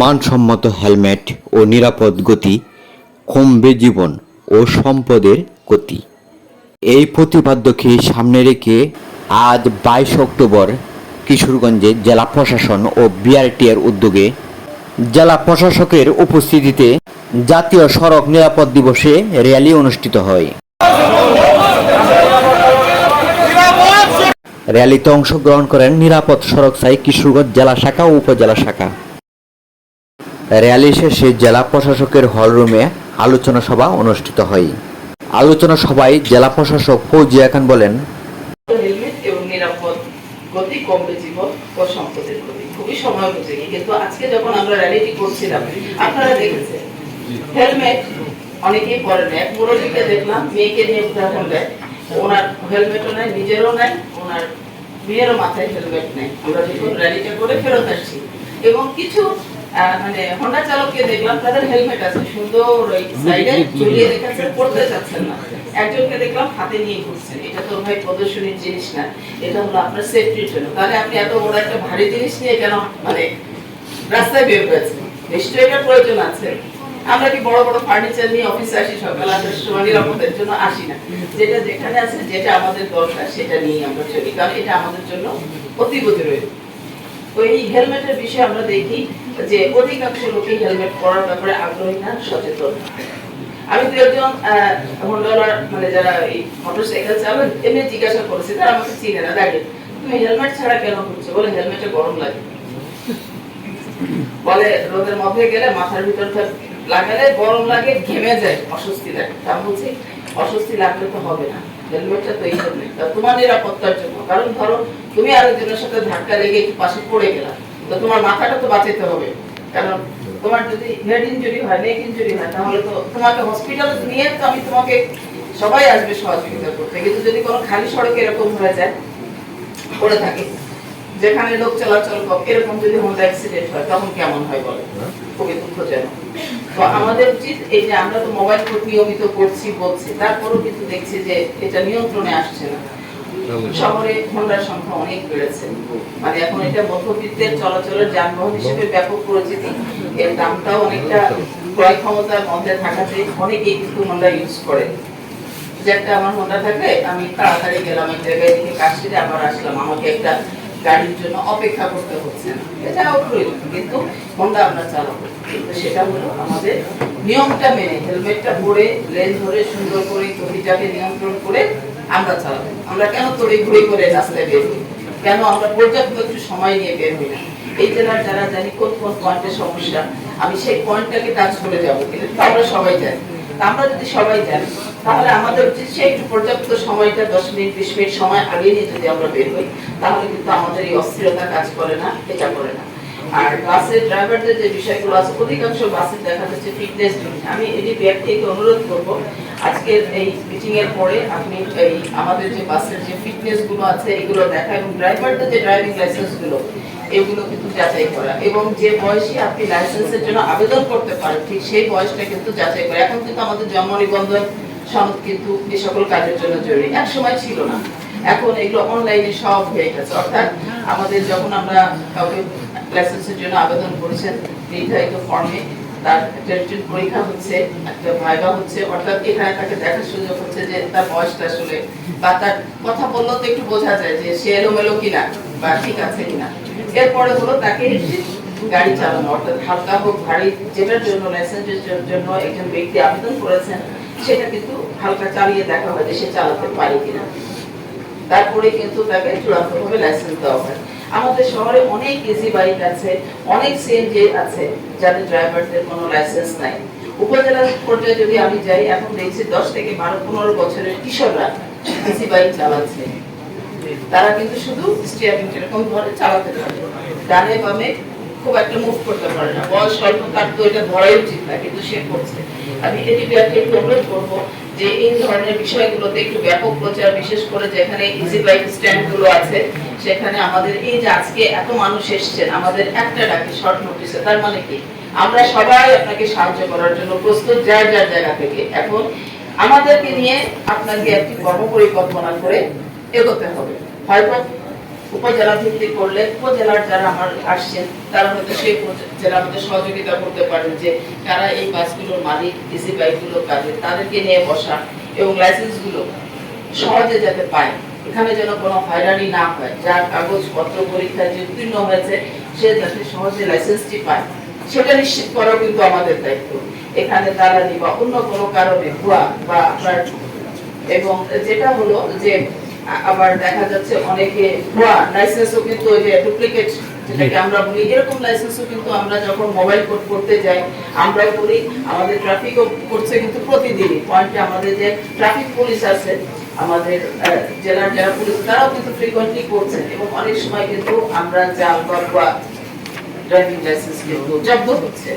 মানসম্মত হেলমেট ও নিরাপদ গতি, কমবে জীবন ও সম্পদের গতি। এই প্রতিপাদ্যকে সামনে রেখে আজ বাইশ অক্টোবর কিশোরগঞ্জে জেলা প্রশাসন ও বিআরটিএর উদ্যোগে জেলা প্রশাসকের উপস্থিতিতে জাতীয় সড়ক নিরাপদ দিবসে র্যালি অনুষ্ঠিত হয়। র্যালিতে অংশগ্রহণ করেন নিরাপদ সড়ক সাই কিশোরগঞ্জ জেলা শাখা ও উপজেলা শাখা। র্যালি শেষে জেলা প্রশাসকের হলরুমে আলোচনা সভা অনুষ্ঠিত হয়। আলোচনা সভায় জেলা প্রশাসক ফৌজিয়া খান বলেন গতি কমবে জীবন ও সম্পদের গতি। খুবই কিন্তু আজকে যখন আমরা র্যালিটি করছিলাম, আপনারা দেখেছেন, হেলমেট, অনেকেই পরে নেয়। মুরব্বীকে দেখলাম, মেয়েকে নিয়ে উদাহরণ দেয়। ওনার হেলমেটও নেয়, নিজেরও নেয়, ওনার মেয়েরও মাথায় হেলমেট নেয়। আমরা যখন র্যালিটা করে ফেরত আসছি, এবং কিছু মানে হোন্ডা চালককে দেখলাম, তাদের হেলমেট আছে, সুন্দর ওই সাইডে ঝুলিয়ে পড়তে চাচ্ছেন না। একজনকে দেখলাম হাতে নিয়ে ঘুরছেন। এটা তো ভাই প্রদর্শনীর জিনিস না, এটা হলো আপনার সেফটির জন্য। তাহলে আপনি এত বড় একটা ভারী জিনিস নিয়ে কেন মানে রাস্তায় বের হয়েছেন? নিশ্চয়ই প্রয়োজন আছে। আমরা কি বড় বড় ফার্নিচার নিয়ে অফিসে আসি সকাল আসার সময় নিরাপদের জন্য আসি না। যেটা যেখানে আছে, যেটা আমাদের দরকার, সেটা নিয়ে আমরা চলি। কারণ এটা আমাদের জন্য অতীব জরুরি তো এই হেলমেটের বিষয়ে আমরা দেখি যে অধিকাংশ হেলমেট পরার ব্যাপারে আগ্রহী না, সচেতন আমি দু একজন মানে যারা এই মোটরসাইকেল চালান এমনি জিজ্ঞাসা করেছি তারা আমাকে চিনে না দাঁড়িয়ে তুমি হেলমেট ছাড়া কেন বলে, হেলমেটে গরম লাগে। বলে, রোদের মধ্যে গেলে মাথার ভিতরটা লাগালে গরম লাগে, ঘেমে যায়, অস্বস্তি লাগে। তা বলছি, অস্বস্তি লাগলে তো হবে না, হেলমেটটা তো এই জন্য তোমার নিরাপত্তার জন্য। কারণ ধরো, তুমি আরেকজনের সাথে ধাক্কা লেগে একটু পাশে পড়ে গেলা তো তোমার মাথাটা তো বাঁচাতে হবে। কারণ তোমার যদি হেড ইনজুরি হয় নেক ইনজুরি হয়, তাহলে তো তোমাকে নিয়ে তো আমি তোমাকে সবাই আসবে সহযোগিতা করতে। কিন্তু যদি কোনো খালি সড়ক এরকম হয়ে যায় থাকে, যেখানে লোক চলাচল কম এরকম যদি হোন্ডা অ্যাক্সিডেন্ট হয়, তখন কেমন হয় বলে? খুবই দুঃখজনক। তো আমাদের উচিত এই যে আমরা তো মোবাইল নিয়মিত করছি, বলছি, তারপরেও কিন্তু দেখছি যে এটা নিয়ন্ত্রণে আসছে না। শহরে সংখ্যা অনেক বেড়েছে মানে এখন এটা মধ্যবিত্তের চলাচলের যানবাহন হিসেবে ব্যাপক পরিচিতি। এর দামটাও অনেকটা ক্রয় ক্ষমতার মধ্যে থাকাতে অনেকেই কিন্তু হোন্ডা ইউজ করে। যে একটা আমার হোন্ডা আমি তাড়াতাড়ি গেলাম এক জায়গায় আবার আসলাম। আমাকে একটা গাড়ির জন্য অপেক্ষা করতে হচ্ছে না। প্রয়োজন, কিন্তু হোন্ডা আমরা চালাবো। কিন্তু সেটা হলো আমাদের নিয়মটা মেনে, হেলমেটটা পরে, লেন ধরে সুন্দর করে গতিটাকে নিয়ন্ত্রণ করে আমরা চালাবো আমরা কেন ঘুরে করে রাস্তায় বের হই? কেন আমরা পর্যাপ্ত একটু সময় নিয়ে বের হই না? এই জেলার যারা জানি কোন কোন পয়েন্টের সমস্যা, আমি সেই পয়েন্টটাকে টাচ করে যাব। কিন্তু আমরা সবাই জানি। আমরা যদি সবাই জানি, তাহলে আমাদের উচিত সেই একটু পর্যাপ্ত সময়টা, দশ মিনিট, বিশ মিনিট সময় আগে নিয়ে যদি আমরা বের হই, তাহলে কিন্তু আমাদের এই অস্থিরতা কাজ করে না, এটা করে না। আর বাসের ড্রাইভারদের যে বিষয়গুলো আছে, অধিকাংশ বাসে দেখা যাচ্ছে ফিটনেস আমি এটি ব্যক্তিকে অনুরোধ করব, আজকের এই মিটিং এর পরে আপনি এই আমাদের যে বাসের যে ফিটনেসগুলো আছে, এগুলো দেখা এবং ড্রাইভারদের যে ড্রাইভিং লাইসেন্সগুলো, এগুলো কিন্তু যাচাই করা। এবং যে বয়সে আপনি লাইসেন্সের জন্য আবেদন করতে পারেন, ঠিক সেই বয়সটা কিন্তু যাচাই করা। এখন কিন্তু আমাদের জন্ম নিবন্ধন সনদ কিন্তু এ সকল কাজের জন্য জরুরি। এক সময় ছিল না। এখন এগুলো অনলাইনে সব হয়ে গেছে। অর্থাৎ আমাদের যখন আমরা কাউকে লাইসেন্সের জন্য আবেদন করেছেন। নির্ধারিত ফর্মে তার written পরীক্ষা হচ্ছে, একটা ভাইবা হচ্ছে। অর্থাৎ এখানে তাকে দেখার সুযোগ হচ্ছে যে তার বয়সটা আসলে বা তার কথা বললেও তো একটু বোঝা যায় যে সে এলোমেলো কিনা বা ঠিক আছে কিনা। এরপরে হলো তাকে গাড়ি চালানো, অর্থাৎ হালকা হোক, ভারী যেটার জন্য লাইসেন্সের জন্য একজন ব্যক্তি আবেদন করেছেন, সেটা কিন্তু হালকা চালিয়ে দেখা হয় যে সে চালাতে পারে কিনা। তারপরে কিন্তু তাকে চূড়ান্ত ভাবে লাইসেন্স দেওয়া হয়। আমাদের শহরে অনেক ইজি বাইক আছে, অনেক সিএনজি আছে যাদের ড্রাইভারদের কোনো লাইসেন্স নাই। উপজেলা পর্যায়ে যদি আমি যাই, এখন দেখছি দশ থেকে বারো, পনেরো বছরের কিশোররা ইজি বাইক চালাচ্ছে। তারা কিন্তু শুধু স্টিয়ারিং এরকম ধরে চালাতে পারে। ডানে বামে খুব একটা মুভ করতে পারে না। বয়স স্বল্প তার তো এটা ধরাই উচিত না, কিন্তু সে করছে। আমি এটি একটু অনুরোধ করব যে এই ধরনের বিষয়গুলোতে একটু ব্যাপক প্রচার, বিশেষ করে যেখানে ইজি বাইক স্ট্যান্ডগুলো আছে, সেখানে আমাদের এই যে আজকে এত মানুষ এসছেন, আমাদের একটা ডাকে শর্ট নোটিসে তার মানে কি? আমরা সবাই আপনাকে সাহায্য করার জন্য প্রস্তুত যার যার জায়গা থেকে। এখন আমাদেরকে নিয়ে আপনাকে একটি কর্মপরিকল্পনা করে এগোতে হবে। হয়তো উপজেলা ভিত্তিক করলে উপজেলার যারা আমার আসছেন, তারা হয়তো সেই জেলার মধ্যে সহযোগিতা করতে পারেন যে কারা এই বাসগুলোর মালিক ইজি বাইকগুলো কাজে, তাদেরকে নিয়ে বসা এবং লাইসেন্সগুলো সহজে যাতে পায়। এখানে যেন কোনো হয়রানি না হয়, যার কাগজপত্র পরীক্ষায় যে উত্তীর্ণ হয়েছে, সে যাতে সহজে লাইসেন্সটি পায়, সেটা নিশ্চিত করাও কিন্তু আমাদের দায়িত্ব। এখানে দালালি বা অন্য কোনো কারণে ভুয়া বা আপনার এবং যেটা হলো যে আবার দেখা যাচ্ছে অনেকে ভুয়া লাইসেন্সও কিন্তু ওই যে ডুপ্লিকেট যেটাকে আমরা বলি এরকম লাইসেন্সও কিন্তু আমরা যখন মোবাইল কোড করতে যাই আমরাও করি আমাদের ট্রাফিকও করছে কিন্তু প্রতিদিনই। পয়েন্টে আমাদের যে ট্রাফিক পুলিশ আছে আমাদের জেলার যারা পুলিশ তারাও কিন্তু ফ্রিকোয়েন্টলি করছেন এবং অনেক সময় কিন্তু আমরা জাল বা ড্রাইভিং লাইসেন্স কিন্তু জব্দ হচ্ছে।